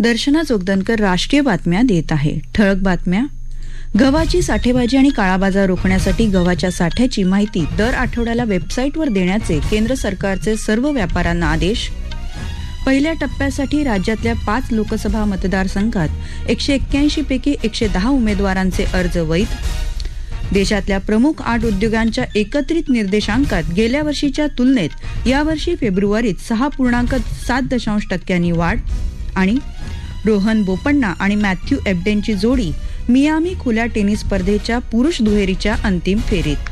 दर्शना जोगदनकर राष्ट्रीय बातम्या देत आहे. ठळक बातम्या. गव्हाची साठेबाजी आणि काळाबाजार रोखण्यासाठी गव्हाच्या साठ्याची माहिती दर आठवड्याला वेबसाईटवर देण्याचे केंद्र सरकारचे सर्व व्यापाऱ्यांना आदेश. पहिल्या टप्प्यासाठी राज्यातल्या पाच लोकसभा मतदारसंघात एकशे एक्क्याऐंशी पैकी एकशे दहा उमेदवारांचे अर्ज वैध. देशातल्या प्रमुख आठ उद्योगांच्या एकत्रित निर्देशांकात गेल्या वर्षीच्या तुलनेत यावर्षी फेब्रुवारीत सहा पूर्णांक सात दशांश टक्क्यांनी वाढ आणि रोहन बोपण्णा आणि मॅथ्यू एबडेनची जोडी मियामी खुल्या टेनिस स्पर्धेच्या पुरुष दुहेरीच्या अंतिम फेरीत.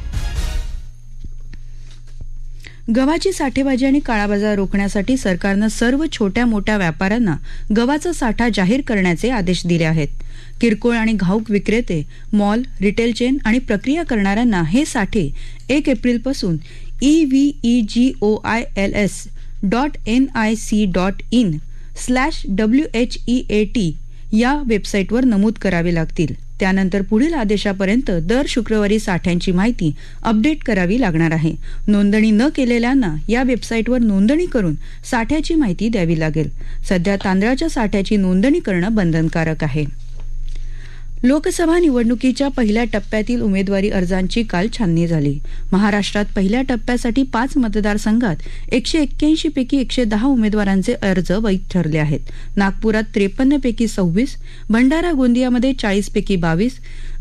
गव्हाची साठेबाजी आणि काळाबाजार रोखण्यासाठी सरकारनं सर्व छोट्या मोठ्या व्यापाऱ्यांना गव्हाचा साठा जाहीर करण्याचे आदेश दिले आहेत. किरकोळ आणि घाऊक विक्रेते मॉल रिटेल चेन आणि प्रक्रिया करणाऱ्यांना हे साठे एक एप्रिलपासून E V E G O I L S dot N I C dot in slash W H E A T या वेबसाईटवर नमूद करावे लागतील. त्यानंतर पुढील आदेशापर्यंत दर शुक्रवारी साठ्यांची माहिती अपडेट करावी लागणार आहे. नोंदणी न केलेल्यांना या वेबसाईटवर नोंदणी करून साठ्याची माहिती द्यावी लागेल. सध्या तांदळाच्या साठ्याची नोंदणी करणं बंधनकारक आहे. लोकसभा निवडणुकीच्या पहिल्या टप्प्यातील उमेदवारी अर्जांची काल छाननी झाली. महाराष्ट्रात पहिल्या टप्प्यासाठी पाच मतदारसंघात एकशे एक्क्याऐंशी पैकी एकशे दहा उमेदवारांचे अर्ज वैध ठरले आहेत. नागपुरात त्रेपन्न पैकी सव्वीस भंडारा गोंदियामध्ये चाळीस पैकी बावीस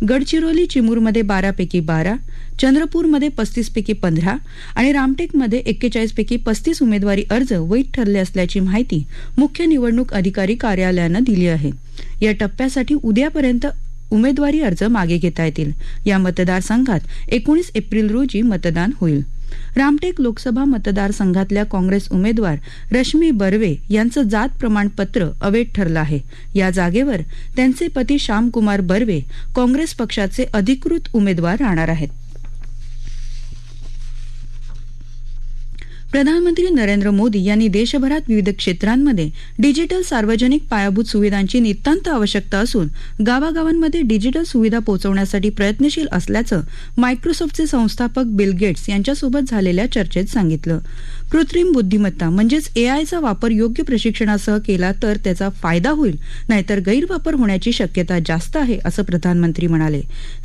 गडचिरोली चिमूरमध्ये बारा पैकी बारा चंद्रपूरमध्ये पस्तीस पैकी पंधरा आणि रामटेकमध्ये एक्केचाळीस पैकी पस्तीस उमेदवारी अर्ज वैध ठरले असल्याची माहिती मुख्य निवडणूक अधिकारी कार्यालयानं दिली आहे. या टप्प्यासाठी उद्यापर्यंत उमेदवारी अर्ज मागे घेता येतील. या मतदारसंघात एकोणीस एप्रिल रोजी मतदान होईल. रामटेक लोकसभा मतदारसंघातल्या काँग्रेस उमेदवार रश्मी बर्वे यांचं जात प्रमाणपत्र अवैध ठरलं आहे. या जागेवर त्यांचे पती श्यामकुमार बर्वे काँग्रेस पक्षाचे अधिकृत उमेदवार राहणार आहेत. प्रधानमंत्री नरेंद्र मोदी यांनी देशभरात विविध क्षेत्रांमध्ये डिजिटल सार्वजनिक पायाभूत सुविधांची नितांत आवश्यकता असून गावागावांमध्ये डिजिटल सुविधा पोहोचवण्यासाठी प्रयत्नशील असल्याचं मायक्रोसॉफ्टचे संस्थापक बिल गेट्स यांच्यासोबत झालेल्या चर्चेत सांगितलं. कृत्रिम बुद्धिमत्ता म्हणजेच एआयचा वापर योग्य प्रशिक्षणासह केला तर त्याचा फायदा होईल नाहीतर गैरवापर होण्याची शक्यता जास्त आहे असं प्रधानमंत्री म्हणाले.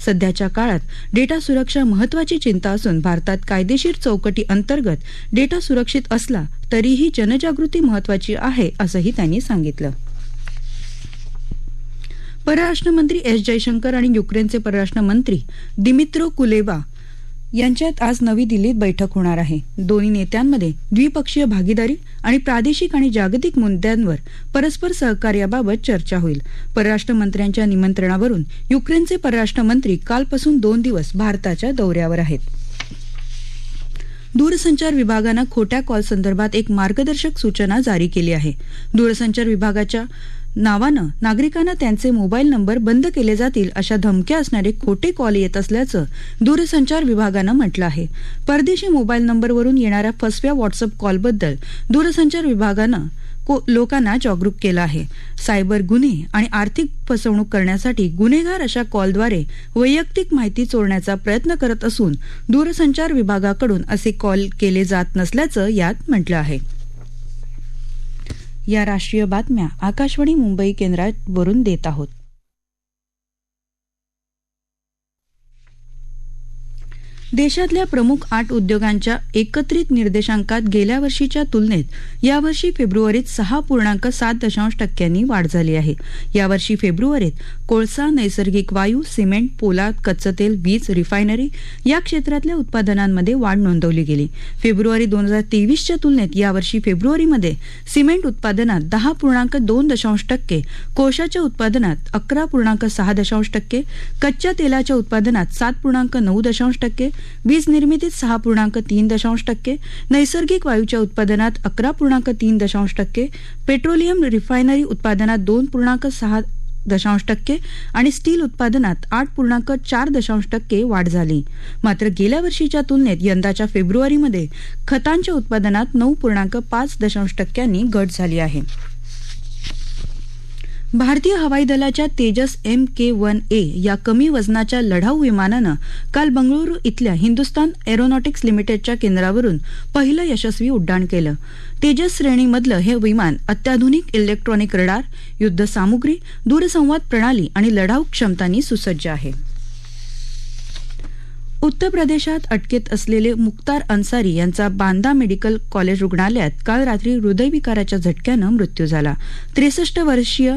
सध्याच्या काळात डेटा सुरक्षा महत्वाची चिंता असून भारतात कायदेशीर चौकटी अंतर्गत डेटा सुरक्षित असला तरीही जनजागृती महत्वाची आहे असंही त्यांनी सांगितलं. परराष्ट्र मंत्री एस जयशंकर आणि युक्रेनचे परराष्ट्र मंत्री दिमित्रो कुलेबा यांच्यात आज नवी दिल्लीत बैठक होणार आहे. दोन्ही नेत्यांमध्ये द्विपक्षीय भागीदारी आणि प्रादेशिक आणि जागतिक मुद्द्यांवर परस्पर सहकार्याबाबत चर्चा होईल. परराष्ट्र मंत्र्यांच्या निमंत्रणावरून युक्रेनचे परराष्ट्र मंत्री कालपासून दोन दिवस भारताच्या दौऱ्यावर आहेत. दूरसंचार विभागानं खोट्या कॉल संदर्भात एक मार्गदर्शक सूचना जारी केली आहे. दूरसंचार विभागाच्या नावानं नागरिकांना त्यांचे मोबाईल नंबर बंद केले जातील अशा धमक्या असणारे खोटे कॉल येत असल्याचं दूरसंचार विभागानं म्हटलं आहे. परदेशी मोबाईल नंबरवरून येणाऱ्या फसव्या व्हॉट्सअप कॉलबद्दल दूरसंचार विभागानं लोकांना जागरूक केलं आहे. सायबर गुन्हे आणि आर्थिक फसवणूक करण्यासाठी गुन्हेगार अशा कॉलद्वारे वैयक्तिक माहिती चोरण्याचा प्रयत्न करत असून दूरसंचार विभागाकडून असे कॉल केले जात नसल्याचं यात म्हटलं आहे. या राष्ट्रीय बातम्या आकाशवाणी मुंबई केंद्रावरून देत आहोत. देशातल्या प्रमुख आठ उद्योगांच्या एकत्रित निर्देशांकात गेल्या वर्षीच्या तुलनेत यावर्षी फेब्रुवारीत सहा पूर्णांक सात दशांश टक्क्यांनी वाढ झाली आहे. यावर्षी फेब्रुवारीत कोळसा नैसर्गिक वायू सिमेंट पोलाद कच्चं तेल वीज रिफायनरी या क्षेत्रातल्या उत्पादनांमध्ये वाढ नोंदवली गेली. फेब्रुवारी दोन हजार तेवीसच्या तुलनेत यावर्षी फेब्रुवारीमध्ये सिमेंट उत्पादनात दहा पूर्णांक दोन दशांश टक्के कोळशाच्या उत्पादनात अकरा पूर्णांक सहा दशांश टक्के कच्च्या तेलाच्या उत्पादनात सात पूर्णांक नऊ दशांश टक्के वीज निर्मितीत सहा पूर्णांक तीन दशांश टक्के नैसर्गिक वायूच्या उत्पादनात अकरा पूर्णांक तीन दशांश टक्के पेट्रोलियम रिफायनरी उत्पादनात दोन पूर्णांक सहा दशांश टक्के आणि स्टील उत्पादनात आठ पूर्णांक चार दशांश टक्के वाढ झाली. मात्र गेल्या वर्षीच्या तुलनेत यंदाच्या फेब्रुवारीमध्ये खतांच्या उत्पादनात नऊ पूर्णांक पाच दशांश टक्क्यांनी घट झाली आहे. भारतीय हवाई दलाच्या Tejas M K one A या कमी वजनाच्या लढाऊ विमानानं काल बंगळुरू इथल्या हिंदुस्तान एरोनॉटिक्स लिमिटेडच्या केंद्रावरून पहिलं यशस्वी उड्डाण केलं. तेजस श्रेणीमधलं हे विमान अत्याधुनिक इलेक्ट्रॉनिक रडार युद्ध सामुग्री दूरसंवाद प्रणाली आणि लढाऊ क्षमतांनी सुसज्ज आहे. उत्तर प्रदेशात अटकेत असलेले मुक्तार अन्सारी यांचा बांदा मेडिकल कॉलेज रुग्णालयात काल रात्री हृदयविकाराच्या झटक्यानं मृत्यू झाला. त्रेसष्ट वर्षीय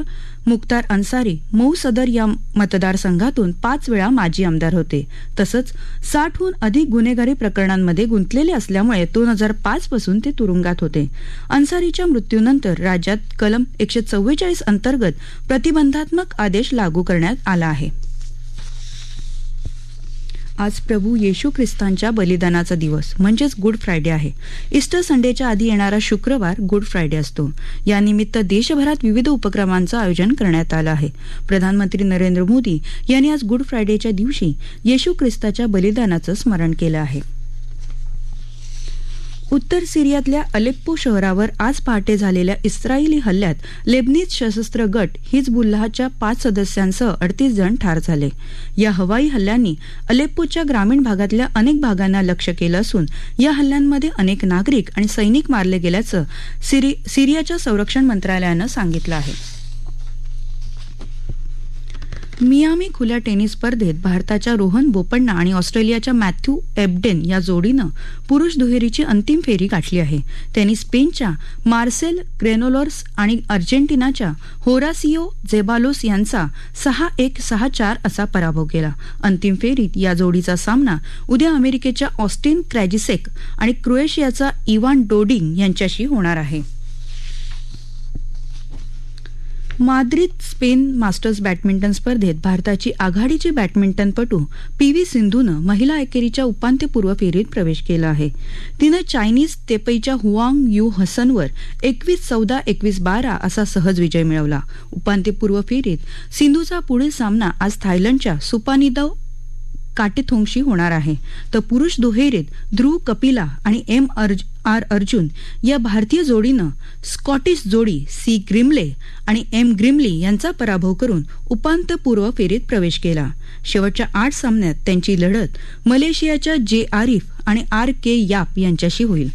मुक्तार अन्सारी मऊ सदर या मतदारसंघातून पाच वेळा माजी आमदार होते. तसंच साठहून अधिक गुन्हेगारी प्रकरणांमध्ये गुंतलेले असल्यामुळे दोन हजार पाच पासून ते तुरुंगात होते. अन्सारीच्या मृत्यूनंतर राज्यात कलम एकशे चव्वेचाळीस अंतर्गत प्रतिबंधात्मक आदेश लागू करण्यात आला आहे. आज प्रभू येशू ख्रिस्तांच्या बलिदानाचा दिवस म्हणजेच गुड फ्रायडे आहे. इस्टर संडेच्या आधी येणारा शुक्रवार गुड फ्रायडे असतो. यानिमित्त देशभरात विविध उपक्रमांचं आयोजन करण्यात आलं आहे. प्रधानमंत्री नरेंद्र मोदी यांनी आज गुड फ्रायडेच्या दिवशी येशू ख्रिस्ताच्या बलिदानाचं स्मरण केलं आहे. उत्तर सिरियातल्या अलेप्पो शहरावर आज पहाटे झालेल्या इस्रायली हल्ल्यात लेबनीज सशस्त्र गट हिजबुल्लाच्या पाच सदस्यांसह अडतीस जण ठार झाले. या हवाई हल्ल्यांनी अलेप्पोच्या ग्रामीण भागातल्या अनेक भागांना लक्ष्य केलं असून या हल्ल्यांमध्ये अनेक नागरिक आणि सैनिक मारले गेल्याचं सिरी सिरियाच्या संरक्षण मंत्रालयानं सांगितलं आहे. मियामी खुल्या टेनिस स्पर्धेत भारताच्या रोहन बोपण्णा आणि ऑस्ट्रेलियाच्या मॅथ्यू एबडेन या जोडीनं पुरुष दुहेरीची अंतिम फेरी गाठली आहे. त्यांनी स्पेनच्या मार्सेल ग्रेनोलोर्स आणि अर्जेंटिनाच्या होरासिओ झेबालोस यांचा सहा एक सहा चार असा पराभव केला. अंतिम फेरीत या जोडीचा सामना उद्या अमेरिकेच्या ऑस्टिन क्रॅजिसेक आणि क्रोएशियाचा इवान डोडिंग यांच्याशी होणार आहे. माद्रिद स्पेन मास्टर्स बॅडमिंटन स्पर्धेत भारताची आघाडीची बॅडमिंटनपटू पी व्ही सिंधूनं महिला एकेरीच्या उपांत्यपूर्व फेरीत प्रवेश केला आहे. तिनं चायनीज तेपईच्या हुआंग यू हसनवर एकवीस चौदा एकवीस बारा असा सहज विजय मिळवला. उपांत्यपूर्व फेरीत सिंधूचा पुढील सामना आज थायलंडच्या सुपानिदव काटेथोंगशी होणार आहे. तर पुरुष दुहेरीत ध्रुव कपिला आणि एम अर्ज आर अर्जुन या भारतीय जोडीनं स्कॉटिश जोडी सी ग्रिमले आणि एम ग्रिमली यांचा पराभव करून उपांत्यपूर्व फेरीत प्रवेश केला. शेवटच्या आठ सामन्यात त्यांची लढत मलेशियाच्या जे आरिफ आणि आर के याप यांच्याशी होईल.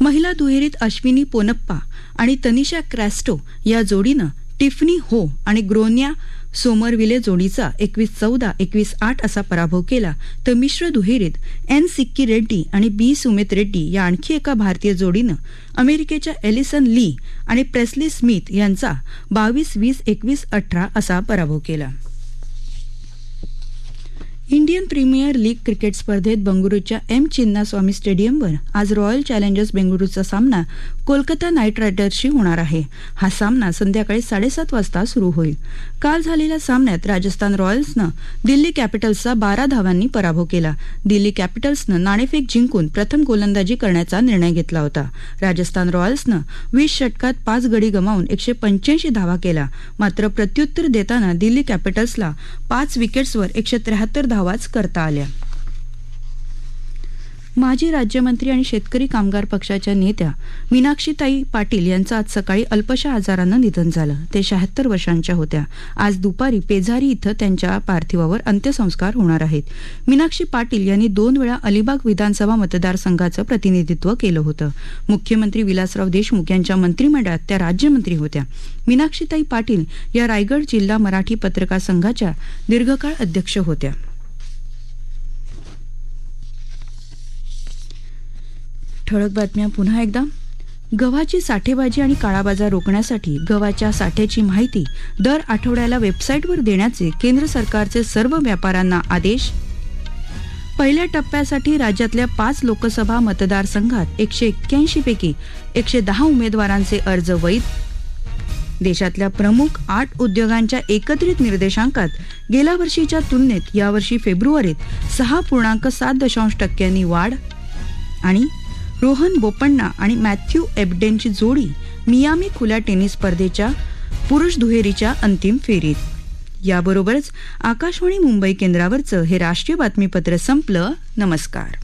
महिला दुहेरीत अश्विनी पोनप्पा आणि तनिषा क्रॅस्टो या जोडीनं टिफनी हो आणि ग्रोन्या सोमरविले जोडीचा एकवीस चौदा एकवीस आठ असा पराभव केला. तर मिश्र दुहेरीत एन सिक्की रेड्डी आणि बी सुमित रेड्डी या आणखी एका भारतीय जोडीनं अमेरिकेच्या एलिसन ली आणि प्रेस्ली स्मिथ यांचा बावीस वीस एकवीस अठरा असा पराभव केला. इंडियन प्रीमियर लीग क्रिकेट स्पर्धेत बंगळुरूच्या एम चिन्नास्वामी स्टेडियमवर आज रॉयल चॅलेंजर्स बेंगळुरूचा सामना कोलकाता नाईट रायडर्सशी होणार आहे. हा सामना संध्याकाळी साडेसात वाजता सुरू होईल. काल झालेल्या सामन्यात राजस्थान रॉयल्सनं दिल्ली कॅपिटल्सचा बारा धावांनी पराभव केला. दिल्ली कॅपिटल्सनं नाणेफेक जिंकून प्रथम गोलंदाजी करण्याचा निर्णय घेतला होता. राजस्थान रॉयल्सनं वीस षटकात पाच गडी गमावून एकशे पंच्याऐंशी धावा केला मात्र प्रत्युत्तर देताना दिल्ली कॅपिटल्सला पाच विकेट्सवर एकशे त्र्याहत्तर आवाज करता आल्या. माजी राज्यमंत्री आणि शेतकरी कामगार पक्षाच्या नेत्या मीनाक्षीताई पाटील यांचं आज सकाळी अल्पशा आजारानं निधन झालं. ते शहात्तर वर्षांच्या होत्या. आज दुपारी पेझारी इथं त्यांच्या पार्थिवावर अंत्यसंस्कार होणार आहेत. मीनाक्षी पाटील यांनी दोन वेळा अलिबाग विधानसभा मतदारसंघाचं प्रतिनिधित्व केलं होतं. मुख्यमंत्री विलासराव देशमुख यांच्या मंत्रिमंडळात त्या राज्यमंत्री होत्या. मीनाक्षीताई पाटील या रायगड जिल्हा मराठी पत्रकार संघाच्या दीर्घकाळ अध्यक्ष होत्या. ठळक बातम्या पुन्हा एकदा. गव्हाची साठेबाजी आणि काळाबाजार रोखण्यासाठी गव्हाच्या साठ्याची माहिती दर आठवड्याला वेबसाईटवर देण्याचे केंद्र सरकारचे सर्व व्यापाऱ्यांना आदेश. पहिल्या टप्प्यासाठी राज्यातल्या पाच लोकसभा मतदारसंघात एकशे एक्क्याऐंशी पैकी एकशे दहा उमेदवारांचे अर्ज वैध. देशातल्या प्रमुख आठ उद्योगांच्या एकत्रित निर्देशांकात गेल्या वर्षीच्या तुलनेत यावर्षी फेब्रुवारीत सहा पूर्णांक सात दशांश टक्क्यांनी वाढ आणि रोहन बोपण्णा आणि मॅथ्यू एबडेनची जोडी मियामी खुल्या टेनिस स्पर्धेच्या पुरुष दुहेरीच्या अंतिम फेरीत. याबरोबरच आकाशवाणी मुंबई केंद्रावरचं हे राष्ट्रीय बातमीपत्र संपलं. नमस्कार.